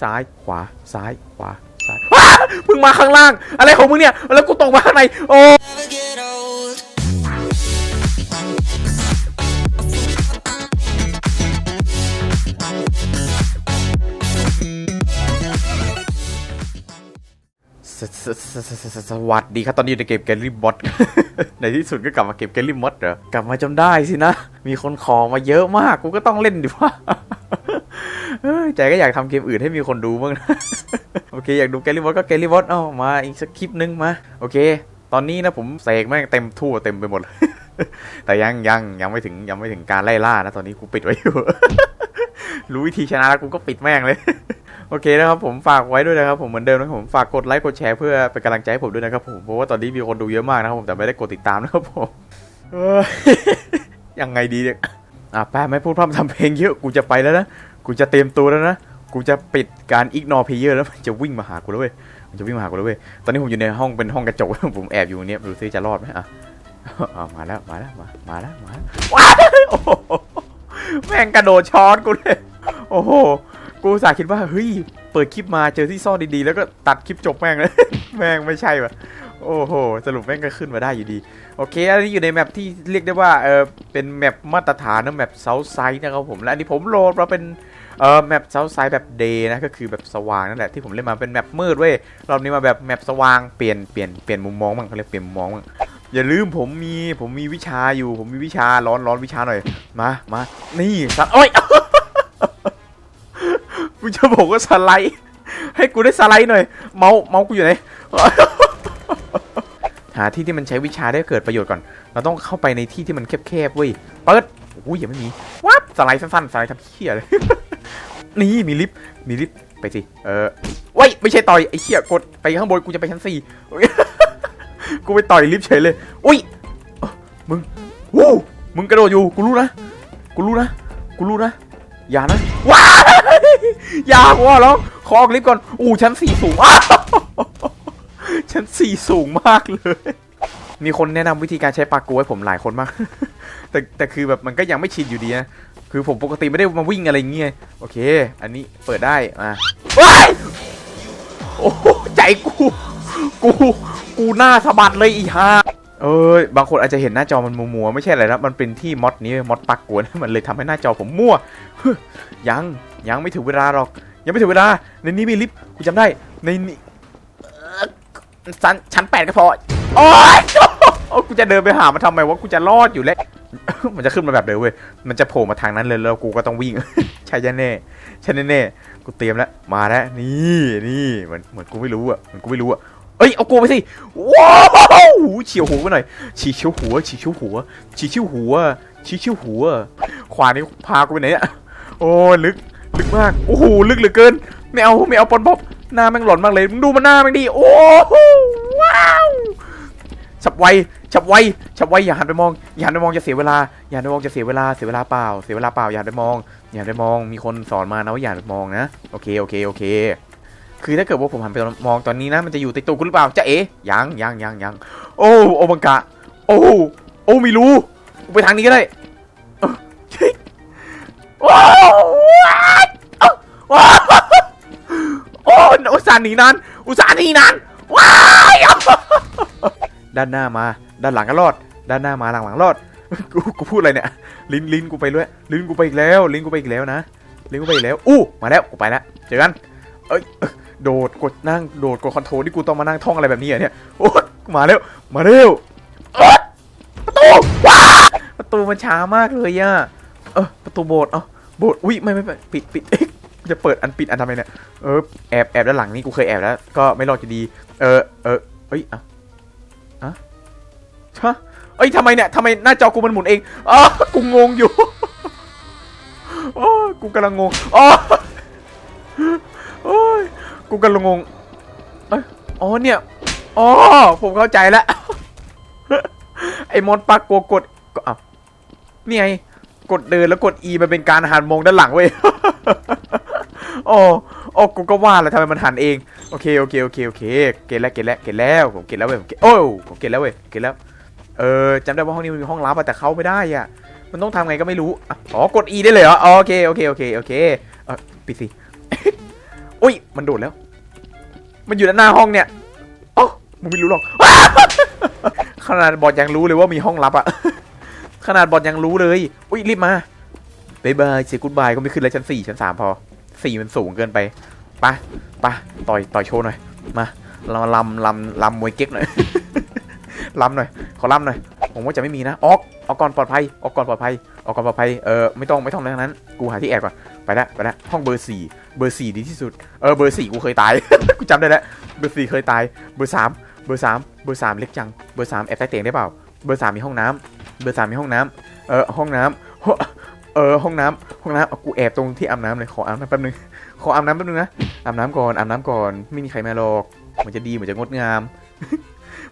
ซ้ายขวาซ้ายขวาซ้ายว้ามึงมาข้างล่าง อะไรของมึงเนี่ย แล้วกูตกมาข้างในโอ้สวัสดีครับตอนนี้อยู่ในเกมแกลลี่มอดในที่สุดก็กลับมาเก็บแกลลี่มอดเหรอกลับมาจนได้สินะ มีคนขอมาเยอะมาก กูก็ต้องเล่นดิว่า ใจก็อยากทำเกมอื่นให้มีคนดูบ้างนะ โอเค อยากดูแกลลี่มอดก็แกลลี่มอดเอ้ามาอีกสักคลิปนึงมา โอเค ตอนนี้นะผมเสกแม่งเต็มทั่วเต็มไปหมด แต่ยังยังยังไม่ถึงยังไม่ถึงการไล่ล่านะ ตอนนี้กูปิดไว้อยู่ รู้วิธีชนะแล้วกูก็ปิดแม่งเลยโอเคนะครับผมฝากไว้ด้วยนะครับผมเหมือนเดิมนะครับผมฝากกดไลค์กดแชร์เพื่อเป็นกำลังใจให้ผมด้วยนะครับผมเพราะว่าตอนนี้มีคนดูเยอะมากนะครับผมแต่ไม่ได้กดติดตามนะครับผมยยังไงดีเนี่ยอะแป๊บไม่พูดพร่ำทำเพลงเยอะกูจะไปแล้วนะ กูจะเตรียมตัวแล้วนะ กูจะปิดการอิกนอเพเยอร์แล้วมันจะวิ่งมาหากูแล้วเว้ย มันจะวิ่งมาหากูแล้วเว้ย ตอนนี้ผมอยู่ในห้องเป็นห้องกระจก ผมแอบอยู่เนี่ยดูซิจะรอดไหมอะอะมาแล้ว มาแล้ว มา มาแล้ว มาว้าโอ้โหแม่งกระโดดช้อนกูเลย โอ้โห กูสาคิดว่าเฮ้ย เปิดคลิปมาเจอที่ซ่อนดีๆ แล้วก็ตัดคลิปจบแม่งเลย แม่งไม่ใช่ว่ะโอ้โห สรุปแม่งก็ขึ้นมาได้อยู่ดี โอเค อันนี้อยู่ในแมปที่เรียกได้ว่าเออเป็นแมปมาตรฐานนะแมปเซาไซด์นะครับผม และอันนี้ผมโหลดมาเป็นเออแมปเซาไซด์แบบเดย์นะ ก็คือแบบสว่างนั่นแหละที่ผมเล่นมาเป็นแมปมืดเว้ย รอบนี้มาแบบแมปสว่างเปลี่ยนเปลี่ยนเปลี่ยนมุมมองบ้างเขาเรียกเปลี่ยนมุมมองบ้างอย่าลืมผมมีผมมีวิชาอยู่ ผมมีวิชาร้อนร้อนวิชาหน่อย มามานี่สัตว์โอ้ย กูจะบอกว่าสไลด์ ให้กูได้สไลด์หน่อย เมาส์เมาส์กูอยู่ไหน หาที่ที่มันใช้วิชาได้เกิดประโยชน์ก่อน เราต้องเข้าไปในที่ที่มันแคบๆเว้ย เปิดอุ้ยยังไม่มี วับสไลด์สั้นๆ สไลด์ทำเหี้ยเลย นี่มีลิฟต์ มีลิฟต์ ไปสิ เออว้ยไม่ใช่ต่อยไอ้เหี้ยกดไปข้างบนกูจะไปชั้นสี่กูไปต่อยลิฟต์เฉยเลย อุ้ย มึงวู้มึงกระโดดอยู่ กูรู้นะ กูรู้นะ กูรู้นะ อย่านะว้า อย่ากว่าร้องขอออกลิฟต์ก่อน อู้ชั้นสี่สูงอ้าวชั้นสี่สูงมากเลย มีคนแนะนำวิธีการใช้ปากกูให้ผมหลายคนมาก แต่แต่คือแบบมันก็ยังไม่ชินอยู่ดีนะ คือผมปกติไม่ได้มาวิ่งอะไรเงี้ย โอเค อันนี้เปิดได้ อะว้ายโอ้โหใจกู กู กูหน้าสะบัดเลยอีห่าเอ้ย บางคนอาจจะเห็นหน้าจอมันมัวๆไม่ใช่อะไรนะมันเป็นที่มอดนี้มอดปักกวนมันเลยทำให้หน้าจอผมมั่ว ยัง ยังไม่ถึงเวลาหรอก ยังไม่ถึงเวลา ในนี้มีลิฟต์กูจำได้ ในนี้ชั้นชั้นแปดก็พอ โอ๊ยโอ้กูจะเดินไปหามันทำไมวะ กูจะรอดอยู่แล้ว มันจะขึ้นมาแบบเดิมเว้ย มันจะโผล่มาทางนั้นเลยแล้วกูก็ต้องวิ่ง ใช่แน่ใช่แน่ๆกูเตรียมแล้ว มาแล้ว นี่นี่เหมือนเหมือนกูไม่รู้อะ เหมือนกูไม่รู้อะเอ้ยเอากูไปสิ ว้าวเฉียวหัวไปหน่อยฉีเฉียวหัวฉีเฉียวหัวฉีเฉียวหัวฉีเฉียวหัว ขวานี่พากูไปไหนอะ โอ้ ลึก ลึกมากโอ้โหลึกเหลือเกิน ไม่เอาไม่เอาปอนบ๊อบหน้าแม่งหลอนมากเลยมึงดูมันหน้าแม่งดิโอ้โหว้าวฉับไวฉับไวฉับไวอย่าหันไปมองอย่าหันไปมองจะเสียเวลาอย่าหันไปมองจะเสียเวลาเสียเวลาเปล่าเสียเวลาเปล่าอย่าหันไปมองอย่าหันไปมองมีคนสอนมานะว่าอย่าหันไปมองนะโอเคโอเคโอเค คือถ้าเกิดว่าผมหันไปมองตอนนี้นะ มันจะอยู่ติดตัวกูหรือเปล่าจะเอ๋ยังยังยังยังโอ้โอบังกะ โอ้โอ้ไม่รู้ไปทางนี้ก็ได้ ว้าวเอ้าว้าวโอ้อุตส่าห์หนีนานอุตส่าห์หนีนานว้ายด้านหน้ามา ด้านหลังก็รอด ด้านหน้ามาหลังหลังรอดกูกูพูดอะไรเนี่ย ลิ้นลิ้นกูไปด้วยลิ้นกูไปอีกแล้ว ลิ้นกูไปอีกแล้วนะลิ้นกูไปอีกแล้วอู้มาแล้วกูไปแล้วเจอกันเอ้ยโดดกดนั่งโดดกดคอนโทรลที่กูต้องมานั่งท่องอะไรแบบนี้เหรอเนี่ยโอ๊ยมาเร็วมาเร็วประตูประตูมันช้ามากเลยอะ เออประตูโบสถ์เอ้าโบสถ์อุ้ยไม่ไม่ไม่ปิดปิดเอ๊ะจะเปิดอันปิดอันทำไมเนี่ยเออแอบแอบด้านหลังนี่กูเคยแอบแล้ว ก็ไม่รอดอยู่ดี เออเออเอ้ยอะอะฮะเอ้ยทำไมเนี่ยทำไมหน้าจอกูมันหมุนเองอ๋อกูงงอยู่โอ้ยกูกำลังงงอ๋อโอ้ยกูกำลังงงเอยอ๋อเนี่ยอ๋อผมเข้าใจแล้วไอ้มอนปักโกกดก็อ้าวนี่ไง กดเดินแล้วกด E มันเป็นการหันมองด้านหลังเว้ย โอ้โอ้กูก็ว่าแล้วทำไมมันหันเอง โอเคโอเคโอเคโอเค เก็ตแล้วเก็ตแล้วเก็ตแล้วผมเก็ตแล้วเว้ยผมเก็ตโอ้ผมเก็ตแล้วเว้ยเก็ตแล้ว เออจำได้ว่าห้องนี้มันมีห้องลับอะแต่เข้าไม่ได้อะ มันต้องทำไงก็ไม่รู้ อ๋อ กด E ได้เลยเหรออ๋อโอเคโอเคโอเคโอเคเออปิดสิอุ้ย มันโดดแล้ว มันอยู่ด้านหน้าห้องเนี่ย โอ้มึงไม่รู้หรอกขนาดบอดยังรู้เลยว่ามีห้องลับอะ ขนาดบอดยังรู้เลย อุ้ยรีบมาบายบายเสียกูดบายก็ไม่ขึ้นแล้วชั้นสี่ชั้นสามพอสี่มันสูงเกินไปปะปะต่อยต่อยโชว์หน่อย มาเรามาลำลำลำมวยเก๊กหน่อยลำหน่อย ขอลำหน่อย ผมว่าจะไม่มีนะ ออก ออกก่อนปลอดภัย ออกก่อนปลอดภัย ออกก่อนปลอดภัย เออ ไม่ต้อง ไม่ต้องอะไรทั้งนั้น กูหาที่แอบก่อน ไปละ ไปละ ห้องเบอร์สี่ เบอร์สี่ดีที่สุด เออ เบอร์สี่กูเคยตาย กูจำได้แล้ว เบอร์สี่เคยตาย เบอร์สามเบอร์สามเบอร์สามเล็กจัง เบอร์สามแอบใต้เตียงได้เปล่า เบอร์สามมีห้องน้ำ เบอร์สามมีห้องน้ำเออห้องน้ำเออห้องน้ำห้องน้ำเอากูแอบตรงที่อาบน้ำเลยขออาบน้ำแป๊บนึงขออาบน้ำแป๊บนึงนะอาบน้ำก่อนอาบน้ำก่อนไม่มีใครมาหรอกมันจะดีมันจะงดงาม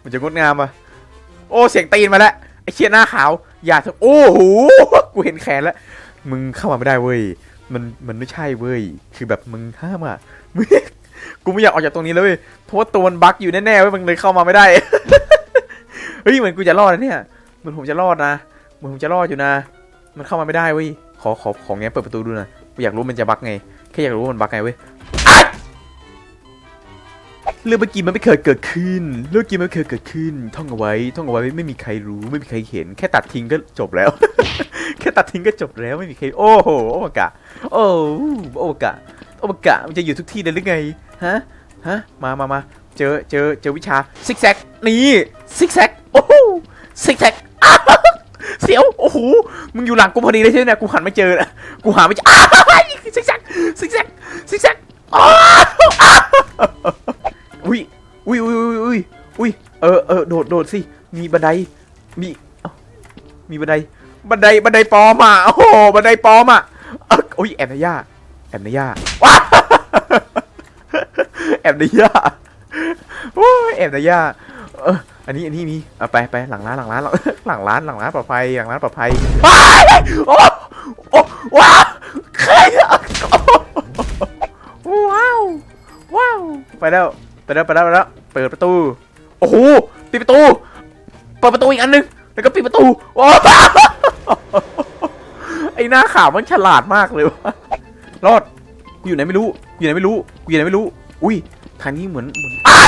มันจะงดงามอะโอ้เสียงตีนมาแล้วไอ้เชี่ยหน้าขาวอย่าเถอะโอ้โหกูเห็นแขนแล้วมึงเข้ามาไม่ได้เว้ยมันมันไม่ใช่เว้ยคือแบบมึงห้ามอะมึงกูไม่อยากออกจากตรงนี้เลยเว้ยเพราะว่าตัวมันบั๊กอยู่แน่ๆเว้ยมึงเลยเข้ามาไม่ได้เฮ้ยเหมือนกูจะรอดนะเนี่ย เหมือนผมจะรอดนะ เหมือนผมจะรอดอยู่นะ มันเข้ามาไม่ได้เว้ย ขอขอของเงี้ยเปิดประตูดูหน่อยอยากรู้มันจะบักไง แค่อยากรู้ว่ามันบักไงเว้ยเรื่องเมื่อกี้มันไม่เคยเกิดขึ้น เรื่องเมื่อกี้มันไม่เคยเกิดขึ้น ท่องเอาไว้ ท่องเอาไว้ไม่มีใครรู้ ไม่มีใครเห็น แค่ตัดทิ้งก็จบแล้ว แค่ตัดทิ้งก็จบแล้ว ไม่มีใคร โอ้โห โอมากะ โอ้โอมากะ โอมากะ มันจะอยู่ทุกที่เลยหรือไง ฮะ ฮะ มามามาเจอ เจอ เจอวิชาซิกแซก นี่ ซิกแซก โอ้โหซิกแซก เสียว โอ้โห มึงอยู่หลังกูพอดีเลยใช่ไหมเนี่ย กูหันไม่เจอนะกูหาไม่เจอซิกแซกซิกแซกซิกแซกอุ้ยอุ้ยอุ้ยอุ้ยอุ้ยอุ้ยเออเออโดดโดดสิ มีบันได มี มีบันได บันได บันไดปลอมอะ โอ้โห บันไดปลอมอะอุ้ยแอบในหญ้าแอบในหญ้าว้าแอบในหญ้าโอ้ยแอบในหญ้า เอออันนี้อันนี้มีเอาไปไปหลังร้านหลังร้านหลังร้านหลังร้านปลอดภัยหลังร้านปลอดภัยว้ายโอ้โอ้ว้าวใครอะว้าวว้าวไปแล้วไปแล้วไปแล้วไปแล้วเปิดประตูโอ้โหปิดประตูเปิดประตูอีกอันหนึงแล้วก็ปิดประตูว้าวไอ้หน้าขาวมันฉลาดมากเลยวะรอดกูอยู่ไหนไม่รู้กูอยู่ไหนไม่รู้กูอยู่ไหนไม่รู้ อุ้ยทางนี้เหมือนเหมือนอ้าวก็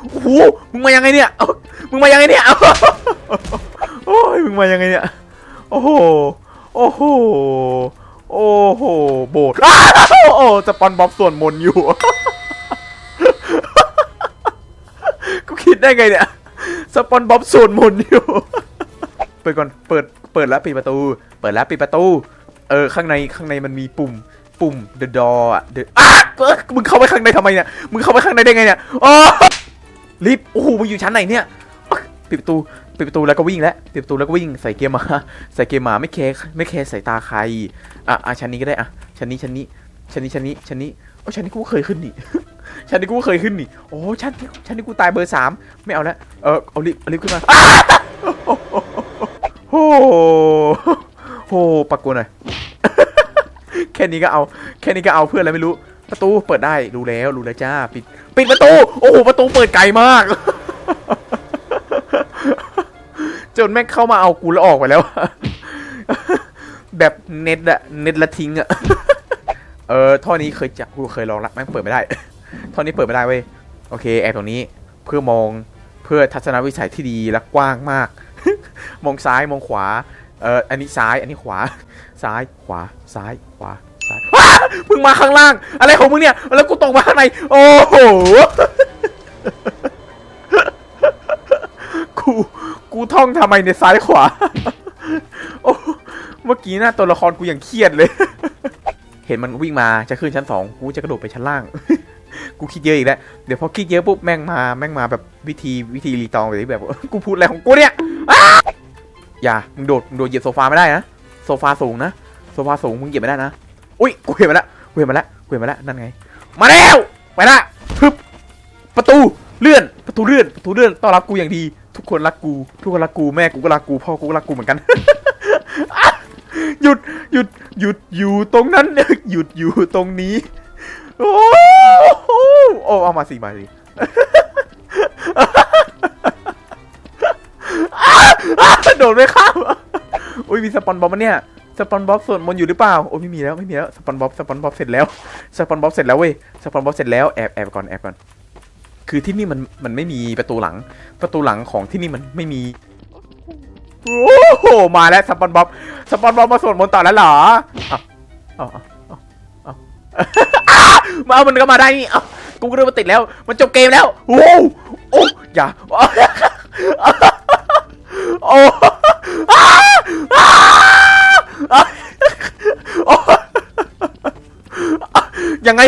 โอ้โหมึงมายังไงเนี่ยมึงมายังไงเนี่ยโอ้ยมึงมายังไงเนี่ยโอ้โหโอ้โหโอ้โหโบดโอ้สปอนบ๊อบส่วนมนอยู่กูคิดได้ไงเนี่ยสปอนบ๊อบส่วนมนอยู่เปิดก่อนเปิดเปิดแล้วปิดประตู เปิดแล้วปิดประตู เออข้างในข้างในมันมีปุ่มปุ่ม the door อะ the อะเอ้ยมึงเข้าไปข้างในทำไมเนี่ย มึงเข้าไปข้างในได้ไงเนี่ยอ๋อ รีบโอ้โหมึงอยู่ชั้นไหนเนี่ยปิดประตูปิดประตูแล้วก็วิ่งแล้วปิดประตูแล้วก็วิ่งใส่เกียร์มาใส่เกียร์มาไม่แคร์ไม่แคร์สายตาใครอะอะชั้นนี้ก็ได้อะชั้นนี้ชั้นนี้ชั้นนี้ชั้นนี้ชั้นนี้โอ้ชั้นนี้กูเคยขึ้นนี่ชั้นนี้กูเคยขึ้นนี่โอ้ชั้นชั้นนี้กูตายเบอร์สามไม่เอาล้วเออเอาลิฟต์เอาลิฟต์ขึ้นมาโอ้โหโอ้โหปักกูหน่อยแค่นี้ก็เอา แค่นี้ก็เอาเพื่อนแล้วไม่รู้ ประตูเปิดได้รู้แล้วรู้แล้วจ้าปิดปิดประตู โอ้โหประตูเปิดไกลมาก จนแม่งเข้ามาเอากูแล้วออกไปแล้ว แบบเน็ตอะเน็ตละทิ้งอะเออท่อนี้เคยจับกูเคยลองละแม่งเปิดไม่ได้ท่อนี้เปิดไม่ได้เว้ยโอเคแอบตรงนี้เพื่อมองเพื่อทัศนวิสัยที่ดีและกว้างมาก มองซ้ายมองขวาเอออันนี้ซ้ายอันนี้ขวา ซ้ายขวาซ้ายขวา มึงมาข้างล่าง อะไรของมึงเนี่ย แล้วกูตกมาข้างใน โอ้โห กู กูท่องทำไมในซ้ายขวา โอ้ เมื่อกี้หน้าตัวละครกูอย่างเครียดเลย เห็นมันวิ่งมาจะขึ้นชั้นสองกูจะกระโดดไปชั้นล่าง กูคิดเยอะอีกแล้ว เดี๋ยวพอคิดเยอะปุ๊บแม่งมาแม่งมาแบบวิธีวิธีรีตองแบบนี้แบบ กูพูดอะไรของกูเนี่ยอย่า มึงโดด มึงโดดเหยียบโซฟาไม่ได้นะ โซฟาสูงนะ โซฟาสูงมึงเหยียบไม่ได้นะ อุ้ยกูเห็นมาแล้วกูเห็นมาแล้วกูเห็นมาแล้วนั่นไง มาแล้วไปละพึบประตูเลื่อนประตูเลื่อนประตูเลื่อนต้อนรับกูอย่างดี ทุกคนรักกู ทุกคนรักกูแม่กูก็รักกูพ่อกูก็รักกูเหมือนกันหยุดหยุดหยุดอยู่ตรงนั้นหยุดอยู่ตรงนี้ โอ้โหโอ้เอามาสิมาสิโดดไม่ข้าอุ้ยมีสปอนบอมมันเนี่ย สปอนบ๊อบสวดมนต์อยู่หรือเปล่าโอ้ไม่มีแล้วไม่มีแล้วสปอนบ๊อบสปอนบ๊อบเสร็จแล้วสปอนบ๊อบเสร็จแล้วเว้ยสปอนบ๊อบเสร็จแล้วแอบแอบก่อนแอบก่อนคือที่นี่มันมันไม่มีประตูหลัง ประตูหลังของที่นี่มันไม่มีโอ้โหมาแล้วสปอนบ๊อบสปอนบ๊อบมาสวดมนต์ต่อแล้วเหรอเอ้าเอ้าเอ้าเอ้ามาเอามันก็มาได้นี่อ้ากูก็เริ่มมาติดแล้ว มันจบเกมแล้วโอ้โหโอ้อย่าโอ้อ้าอ้าอ้าโอ้ยังไง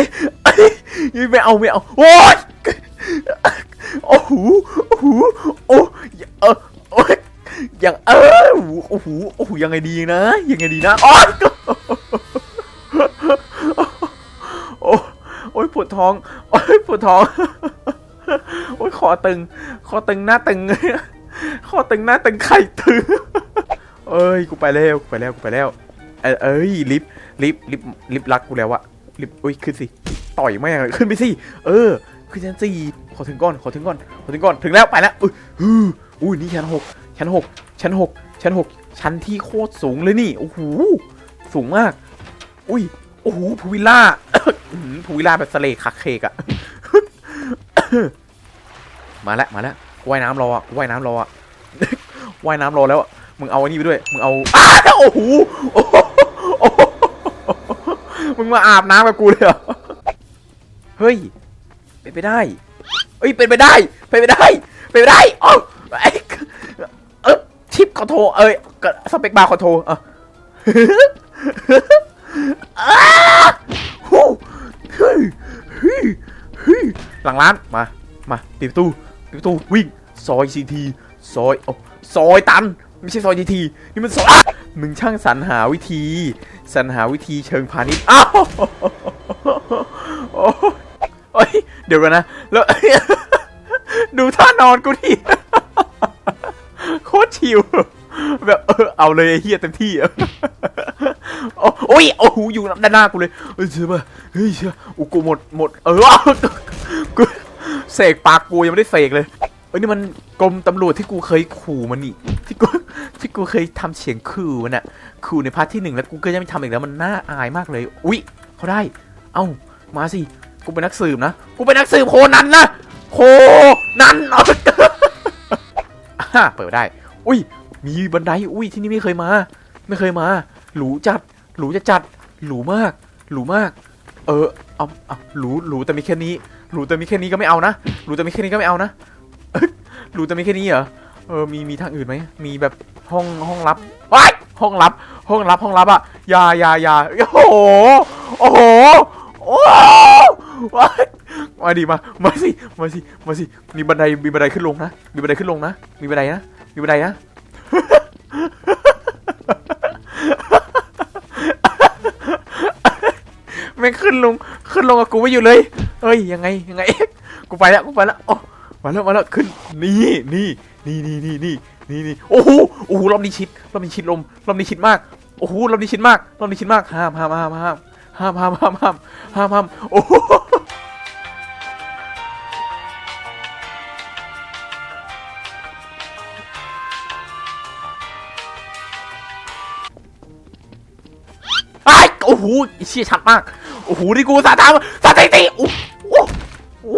ไม่เอาไม่เอา โอ้ยโอ้โหโอ้โหโอ้ยเออโอ้ยยังเออโอ้โหโอ้โหยังไงดีนะยังไงดีนะโอ้ยโอ้โอ้ยปวดท้องโอ้ยปวดท้องโอ้ยคอตึงคอตึงหน้าตึงคอตึงหน้าตึงไข่ตึงเอ้ยกูไปแล้วกูไปแล้วกูไปแล้วเอ้ยลิฟต์ลิฟต์ลิฟต์ลิฟต์รักกูแล้วอะลิฟต์อุ้ยขึ้นสิ ต่อยแม่งเลยขึ้นไปสิเออขึ้นชั้นสี่ขอถึงก่อนขอถึงก่อนขอถึงก่อนถึงแล้วไปแล้วอุ้ยอุ้ยนี่ชั้นหกชั้นหกชั้นหกชั้นหกชั้นที่โคตรสูงเลยนี่โอ้โหสูงมาก อุ้ยโอ้โหพูวิลล่าพูวิลล่าแบบสเลคักเคกอะมาแล้วมาแล้วว่ายน้ำรออะว่ายน้ำรออะว่ายน้ำรอแล้วอะมึงเอาอันนี้ไปด้วยมึงเอาอ้าโอ้โหมึงมาอาบน้ำกับกูเลยเหรอ เฮ้ยเป็นไปได้เฮ้ยเป็นไปได้เป็นไปได้เป็นไปได้อ๋อไอ้เออชิปขอโทรเอ้ยสเปกบาร์ขอโทรอะอ้าฮู้เฮ้ยเฮ้ยเฮ้ยหลังร้านมา มาปิดประตูปิดประตูวิ่งซอยซีทีซอยโอ้ซอยตันไม่ใช่ซอยซีทีนี่มันซอยมึงช่างสรรหาวิธี สรรหาวิธีเชิงพาณิชย์อ้าว อ้โอ้ย เดี๋ยวกันนะ แล้ว ดูท่านอนกูดิโคตรชิว แบบเออเอาเลยไอ้เฮียเต็มที่อะโอ้โอ้ยโอ้โหอยู่ด้านหน้ากูเลยเฮ้ยเชื่อป่ะเฮ้ยเชื่ออ้กูหมดหมด เออกูเสกปากกูยังไม่ได้เสกเลยเอ้ยนี่มันกรมตำรวจที่กูเคยขู่มันนี่ที่กูที่กูเคยทำเสียงขู่มันอะขู่ในพาร์ทที่หนึ่งแล้วกูก็ยังไม่ทำอีกแล้วมันน่าอายมากเลย อุ๊ยเขาได้ เอ้ามาสิ กูเป็นนักสืบนะ กูเป็นนักสืบโคนันนะ โคนันเอาอะเปิดได้ อุ้ย มีบันได อุ้ย ที่นี่ไม่เคยมา ไม่เคยมา หรูจัด หรูจะจัด หรูมาก หรูมาก เออ เอาเอาหรู หรูแต่มีแค่นี้ หรูแต่มีแค่นี้ก็ไม่เอานะ หรูแต่มีแค่นี้ก็ไม่เอานะ หรูแต่มีแค่นี้เหรอ เออ มี มีทางอื่นไหม มีแบบห้อง ห้องลับว้ายห้องลับ ห้องลับ ห้องลับอะยายายาโอ้โห โอ้โหโอ้โห ว้ายมาดิมา มาสิ มาสิ มาสิ มีบันได มีบันไดขึ้นลงนะ มีบันไดขึ้นลงนะ มีบันไดนะ มีบันไดนะ แม่งขึ้นลง ขึ้นลงกับกูไม่อยู่เลย เอ้ยยังไงยังไง กูไปแล้วกูไปแล้วโอ้มาแล้วมาแล้วขึ้น นี่นี่นี่นี่นี่นี่นี่นี่โอ้โหโอ้โหรอบนี้ชิดรอบนี้ชิดลมรอบนี้ชิดมากโอ้โหรอบนี้ชิดมากรอบนี้ชิดมากห้ามห้ามห้ามห้ามห้ามห้ามห้ามห้ามห้ามห้ามโอ้ อ้โอ้โหเชี่ยชัดมากโอ้โหนี่กูสาตามสาติติโอ้โห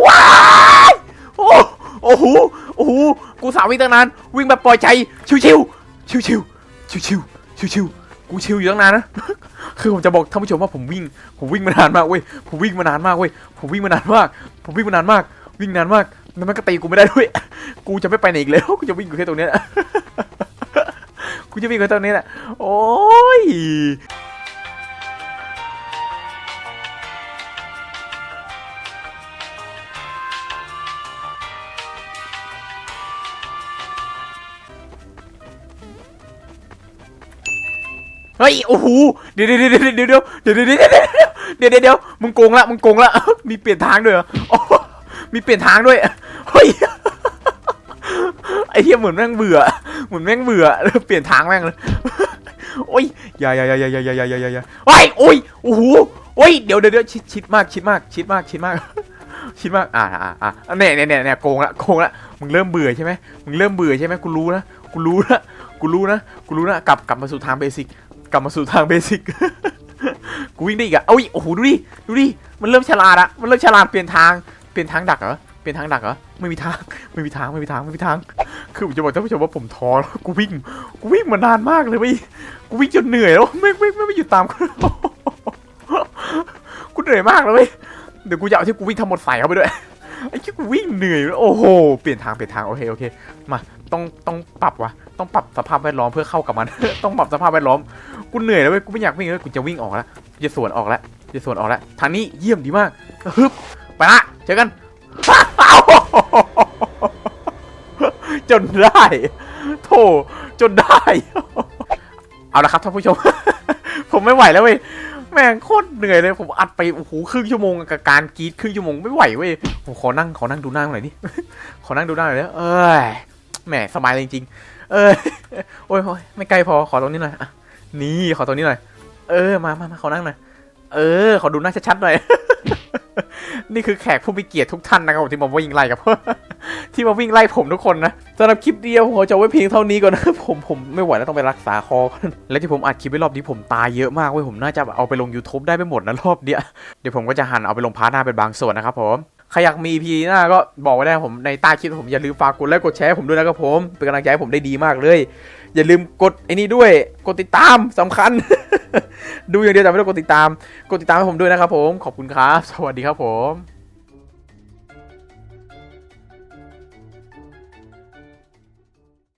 ว้ายโอ้โอ้โหโอ้โหกูสาววิ่งตั้งนานวิ่งแบบปล่อยใจชิวชิวชิวชิวชิวชิวชิวชิวๆกูชิวอยู่ตั้งนานนะคือผมจะบอกท่านผู้ชมว่าผมวิ่ง ผมวิ่งมานานมากเว้ยผมวิ่งมานานมากเว้ยผมวิ่งมานานมาก ผมวิ่งมานานมาก วิ่งนานมากแล้วมันก็ตีกูไม่ได้ด้วย กูจะไม่ไปไหนอีกแล้วกูจะวิ่งอยู่แค่ตรงเนี้ยกูจะวิ่งแค่ตรงนี้แหละโอ้ย เฮ้ยโอ้โหเดี๋ยวเดี๋ยวเดี๋ยวเดี๋ยวเดี๋ยวเดี๋ยวเดี๋ยวเดี๋ยวเดี๋ยวเดี๋ยวเดี๋ยวเดี๋ยวมึงโกงละมึงโกงละมีเปลี่ยนทางด้วยเหรอโอ้มีเปลี่ยนทางด้วยเฮ้ยไอ้เหี้ยเหมือนแม่งเบื่อเหมือนแม่งเบื่อแล้วเปลี่ยนทางแม่งเลยโอ้ยอย่าอย่าอย่าอย่าอย่าอย่าอย่าอย่าอย่าโอ้ยโอ้ยโอ้โหโอ้ยเดี๋ยวเดี๋ยวเดี๋ยวชิดชิดมากชิดมากชิดมากชิดมากชิดมากอ่าอ่าอ่าเนี่ยเนี่ยเนี่ยเนี่ยโกงละโกงละมึงเริ่มเบื่อใช่ไหมมึงเริ่มเบื่อใช่ไหมกูรู้นะกูรู้นะกูรู้นะกูรู้นะกลับกลับมาสู่ทางเบสิก กลับมาสู่ทางเบสิก กูวิ่งได้อีกอะเอ้ยโอ้โหดูดิดูดิมันเริ่มฉลาดอะมันเริ่มฉลาดเปลี่ยนทางเปลี่ยนทางดักเหรอเปลี่ยนทางดักเหรอไม่มีทางไม่มีทางไม่มีทางไม่มีทาง คือผมจะบอกท่านผู้ชมว่าผมท้อแล้วกูวิ่งกูวิ่งมานานมากเลยเว้ยกูวิ่งจนเหนื่อยแล้วไม่ไม่ไม่ไม่หยุดตามกูกูเหนื่อยมากเลยเว้ยเดี๋ยวกูจะเอาที่กูวิ่งทั้งหมดใส่เข้าไปด้วยไอ้ที่กูวิ่งเหนื่อยโอ้โหเปลี่ยนทางเปลี่ยนทางโอเคโอเคมาต้องต้องปรับวะ ต้องปรับสภาพแวดล้อมเพื่อเข้ากับมัน ต้องปรับสภาพแวดล้อม กูเหนื่อยแล้วเว้ย กูไม่อยากวิ่งแล้วกูจะวิ่งออกแล้วจะสวนออกแล้วจะสวนออกแล้ว ทางนี้เยี่ยมดีมากฮึบไปละ เจอกัน จนได้โธ่จนได้ เอาละครับท่านผู้ชม ผมไม่ไหวแล้วเว้ย แม่งโคตรเหนื่อยเลย ผมอัดไปโอ้โหครึ่งชั่วโมงกับการกรีดครึ่งชั่วโมงไม่ไหวเว้ย ผมขอนั่งขอนั่งดูหน้าหน่อยดิ ขอนั่งดูหน้าหน่อยเด้อเอ้ยแหมสบายเลยจริงๆ เอ้ยโอ้ยโอ้ยไม่ไกลพอขอตรงนี้หน่อยอะนี่ขอตรงนี้หน่อย เออมามามาขอนั่งหน่อยเออ ขอดูหน้าชัดๆหน่อย นี่คือแขกผู้มีเกียรติทุกท่านนะครับที่มาวิ่งไล่กับที่มาวิ่งไล่ผมทุกคนนะสำหรับคลิปเดียวผมขอจะไว้เพียงเท่านี้ก่อนนะผมผมไม่ไหวแล้วต้องไปรักษาคอและที่ผมอัดคลิปไว้รอบนี้ผมตายเยอะมากเว้ยผมน่าจะเอาไปลง YouTube ได้ไม่หมดนะรอบเนี้ยเดี๋ยวผมก็จะหันเอาไปลงพาร์ทหน้าเป็นบางส่วนนะครับผม ใครอยากมีพีหน้าก็บอกไว้ได้ผมในใต้คลิปผมอย่าลืมฝากกดไลค์กดแชร์ผมด้วยนะครับผมเป็นกำลังใจให้ผมได้ดีมากเลย อย่าลืมกดไอ้นี่ด้วยกดติดตามสำคัญ ดูอย่างเดียวแต่ไม่ต้องกดติดตาม กดติดตามให้ผมด้วยนะครับผมขอบคุณครับ สวัสดีครับผม